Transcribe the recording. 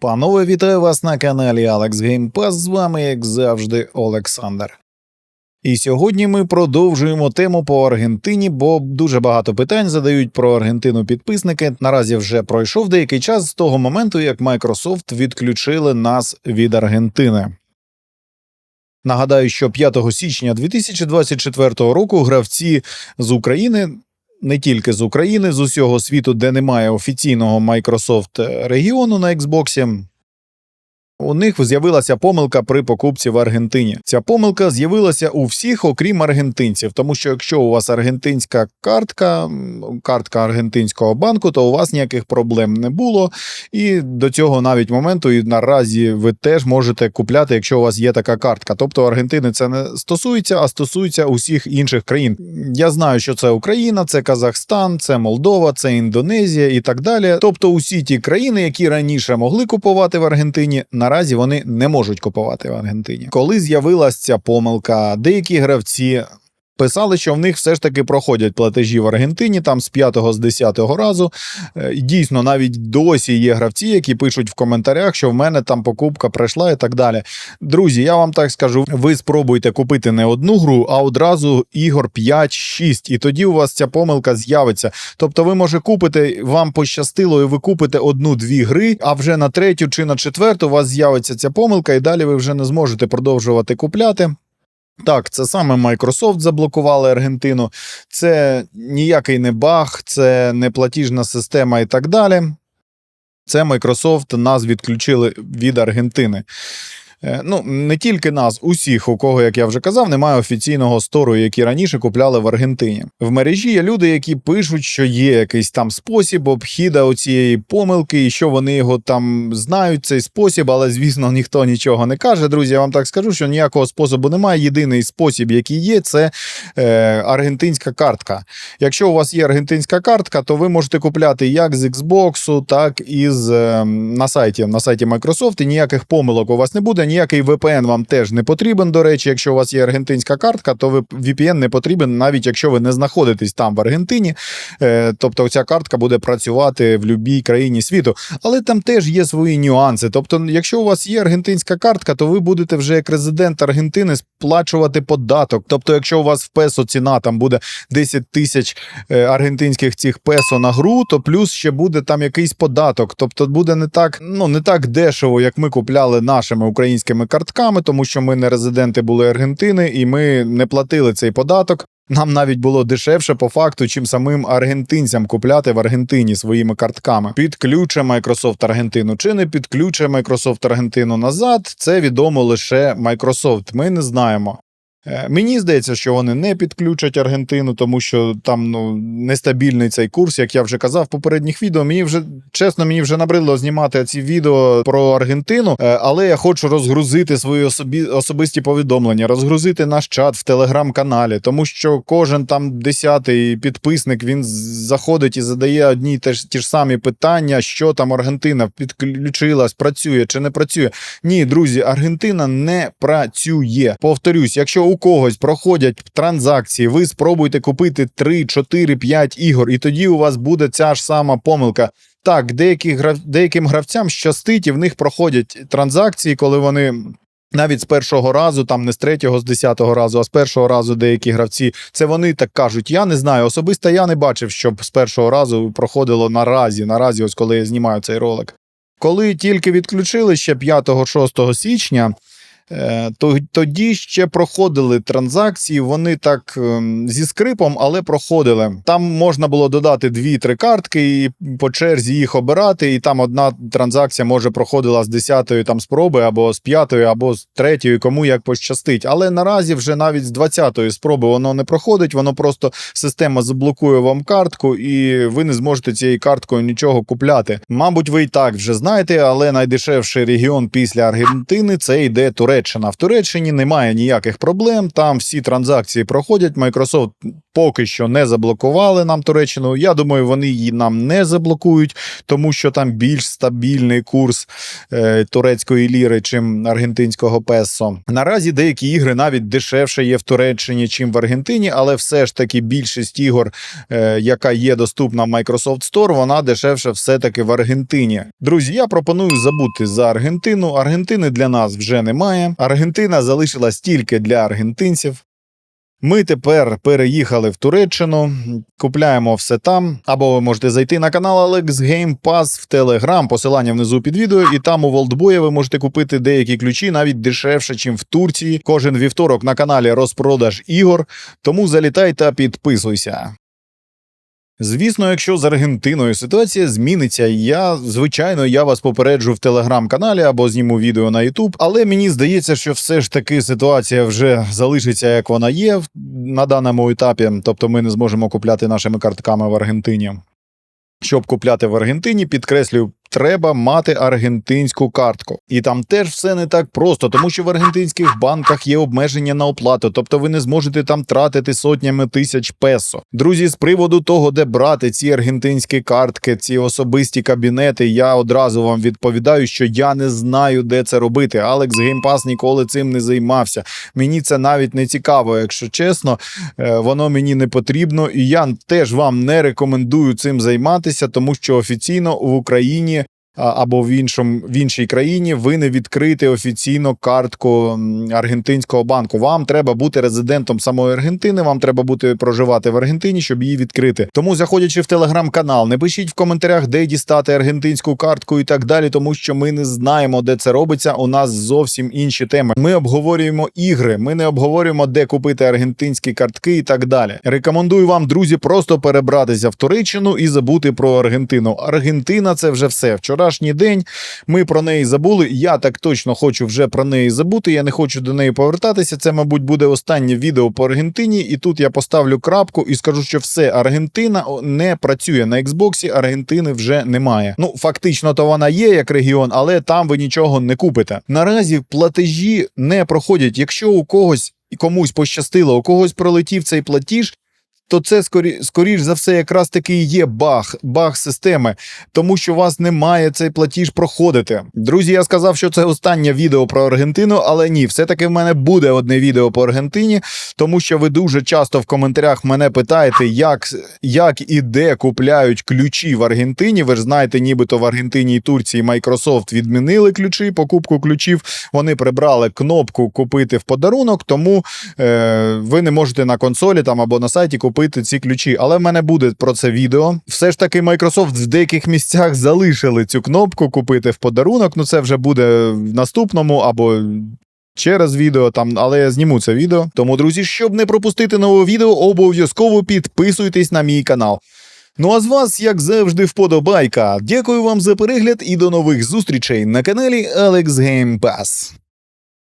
Панове, вітаю вас на каналі Alex Pass, З вами, як завжди, Олександр. І сьогодні ми продовжуємо тему по Аргентині, бо дуже багато питань задають про Аргентину підписники. Наразі вже пройшов деякий час з того моменту, як Microsoft відключили нас від Аргентини. Нагадаю, що 5 січня 2024 року гравці з України. Не тільки з України, з усього світу, де немає офіційного Microsoft регіону на Xbox, у них з'явилася помилка при покупці в Аргентині. Ця помилка з'явилася у всіх, окрім аргентинців. Тому що якщо у вас аргентинська картка, картка аргентинського банку, то у вас ніяких проблем не було. І до цього навіть моменту і наразі ви теж можете купляти, якщо у вас є така картка. Тобто Аргентини це не стосується, а стосується усіх інших країн. Я знаю, що це Україна, це Казахстан, це Молдова, це Індонезія і так далі. Тобто, усі ті країни, які раніше могли купувати в Аргентині, наразі вони не можуть купувати в Аргентині. Коли з'явилася ця помилка, деякі гравці. Писали, що в них все ж таки проходять платежі в Аргентині, там з 5-го, з 10-го разу. Е, Дійсно, навіть досі є гравці, які пишуть в коментарях, що в мене там покупка пройшла і так далі. Друзі, я вам так скажу: ви спробуйте купити не одну гру, а одразу ігор 5-6, і тоді у вас ця помилка з'явиться. Тобто, ви може купите, вам пощастило, і ви купите одну-дві гри, а вже на третю чи на четверту у вас з'явиться ця помилка, і далі ви вже не зможете продовжувати купляти. Так, це саме Microsoft заблокували Аргентину. Це ніякий не баг, це не платіжна система і так далі. Це Microsoft нас відключили від Аргентини. Е, Ну, не тільки нас, усіх, у кого, як я вже казав, немає офіційного стору, які раніше купляли в Аргентині. В мережі є люди, які пишуть, що є якийсь там спосіб обхіда оцієї помилки, і що вони його там знають, цей спосіб, але звісно, ніхто нічого не каже. Друзі, я вам так скажу, що ніякого способу немає. Єдиний спосіб, який є, це е, аргентинська картка. Якщо у вас є аргентинська картка, то ви можете купляти як з Xbox, так і з, е, на сайті на сайті Microsoft, і ніяких помилок у вас не буде. Ніякий VPN вам теж не потрібен. До речі, якщо у вас є аргентинська картка, то VPN не потрібен, навіть якщо ви не знаходитесь там в Аргентині. Е, тобто ця картка буде працювати в будь-якій країні світу. Але там теж є свої нюанси. Тобто, якщо у вас є аргентинська картка, то ви будете вже як резидент Аргентини сплачувати податок. Тобто, якщо у вас в песо ціна там буде 10 тисяч е, аргентинських цих песо на гру, то плюс ще буде там якийсь податок. Тобто буде не так, ну не так дешево, як ми купляли нашими українськими картками, тому що ми не резиденти були Аргентини, і ми не платили цей податок. Нам навіть було дешевше по факту, чим самим аргентинцям купляти в Аргентині своїми картками. Підключе Microsoft Аргентину чи не підключе Microsoft Аргентину назад. Це відомо лише Microsoft. Ми не знаємо. Е, Мені здається, що вони не підключать Аргентину, тому що там ну нестабільний цей курс, як я вже казав в попередніх відео. Мені вже чесно, мені вже набридло знімати ці відео про Аргентину, е, але я хочу розгрузити свої особі, особисті повідомлення, розгрузити наш чат в телеграм-каналі, тому що кожен там десятий підписник він заходить і задає одні й те ж ті ж самі питання, що там Аргентина підключилась, працює чи не працює. Ні, друзі, Аргентина не працює. Повторюсь, якщо у когось проходять транзакції, ви спробуйте купити 3, 4, 5 ігор, і тоді у вас буде ця ж сама помилка. Так, деякі деяким гравцям щастить, і в них проходять транзакції, коли вони. Навіть з першого разу, там не з третього, з десятого разу, а з першого разу деякі гравці, це вони так кажуть. Я не знаю. Особисто я не бачив, щоб з першого разу проходило наразі. Наразі, ось коли я знімаю цей ролик. Коли тільки відключили ще 5-6 січня, тоді ще проходили транзакції. Вони так ем, зі скрипом, але проходили. Там можна було додати 2-3 картки і по черзі їх обирати. І там одна транзакція може проходила з 10-ї там спроби, або з 5-ї, або з 3-ї, кому як пощастить. Але наразі вже навіть з 20-ї спроби воно не проходить. Воно просто система заблокує вам картку, і ви не зможете цією карткою нічого купляти. Мабуть, ви і так вже знаєте, але найдешевший регіон після Аргентини це йде Туреччина. Туреччина. В Туреччині немає ніяких проблем. Там всі транзакції проходять. Microsoft поки що не заблокували нам Туреччину. Я думаю, вони її нам не заблокують, тому що там більш стабільний курс е, турецької ліри, чим аргентинського песо. Наразі деякі ігри навіть дешевше є в Туреччині, чим в Аргентині, але все ж таки більшість ігор, е, яка є доступна в Microsoft Store, вона дешевше все-таки в Аргентині. Друзі, я пропоную забути за Аргентину. Аргентини для нас вже немає. Аргентина залишилась тільки для аргентинців. Ми тепер переїхали в Туреччину, купляємо все там. Або ви можете зайти на канал Alex Game Pass в Telegram, посилання внизу під відео, і там у Волдбоя ви можете купити деякі ключі навіть дешевше, ніж в Турції. Кожен вівторок на каналі розпродаж ігор. Тому залітай та підписуйся. Звісно, якщо з Аргентиною ситуація зміниться, я звичайно я вас попереджу в телеграм-каналі або зніму відео на Ютуб. Але мені здається, що все ж таки ситуація вже залишиться як вона є на даному етапі. Тобто ми не зможемо купляти нашими картками в Аргентині. Щоб купляти в Аргентині, підкреслюю, треба мати аргентинську картку. І там теж все не так просто, тому що в аргентинських банках є обмеження на оплату, тобто ви не зможете там тратити сотнями тисяч песо. Друзі, з приводу того, де брати ці аргентинські картки, ці особисті кабінети, я одразу вам відповідаю, що я не знаю, де це робити. Алекс Геймпас ніколи цим не займався. Мені це навіть не цікаво, якщо чесно. Е, Воно мені не потрібно, і я теж вам не рекомендую цим займатися, тому що офіційно в Україні. Або в іншому в іншій країні ви не відкрите офіційно картку аргентинського банку. Вам треба бути резидентом самої Аргентини. Вам треба бути проживати в Аргентині, щоб її відкрити. Тому, заходячи в телеграм-канал, не пишіть в коментарях, де дістати аргентинську картку і так далі, тому що ми не знаємо, де це робиться. У нас зовсім інші теми. Ми обговорюємо ігри. Ми не обговорюємо, де купити аргентинські картки і так далі. Рекомендую вам, друзі, просто перебратися в Туреччину і забути про Аргентину. Аргентина це вже все. Вчорашній день ми про неї забули. Я так точно хочу вже про неї забути. Я не хочу до неї повертатися. Це, мабуть, буде останнє відео по Аргентині. І тут я поставлю крапку і скажу, що все Аргентина не працює на Xbox, Аргентини вже немає. Ну фактично, то вона є як регіон, але там ви нічого не купите. Наразі платежі не проходять. Якщо у когось і комусь пощастило, у когось пролетів цей платіж. То це скорі, скоріш за все, якраз таки і є баг, баг системи, тому що у вас немає цей платіж проходити. Друзі, я сказав, що це останнє відео про Аргентину, але ні, все-таки в мене буде одне відео по Аргентині, тому що ви дуже часто в коментарях мене питаєте, як, як і де купляють ключі в Аргентині. Ви ж знаєте, нібито в Аргентині і Турції Microsoft відмінили ключі, покупку ключів. Вони прибрали кнопку купити в подарунок, тому е, ви не можете на консолі там або на сайті купити ці ключі. Але в мене буде про це відео. Все ж таки, Microsoft в деяких місцях залишили цю кнопку купити в подарунок. Ну це вже буде в наступному або. Через відео там, але я зніму це відео. Тому, друзі, щоб не пропустити нове відео, обов'язково підписуйтесь на мій канал. Ну а з вас, як завжди, вподобайка. Дякую вам за перегляд і до нових зустрічей на каналі Alex Game Pass.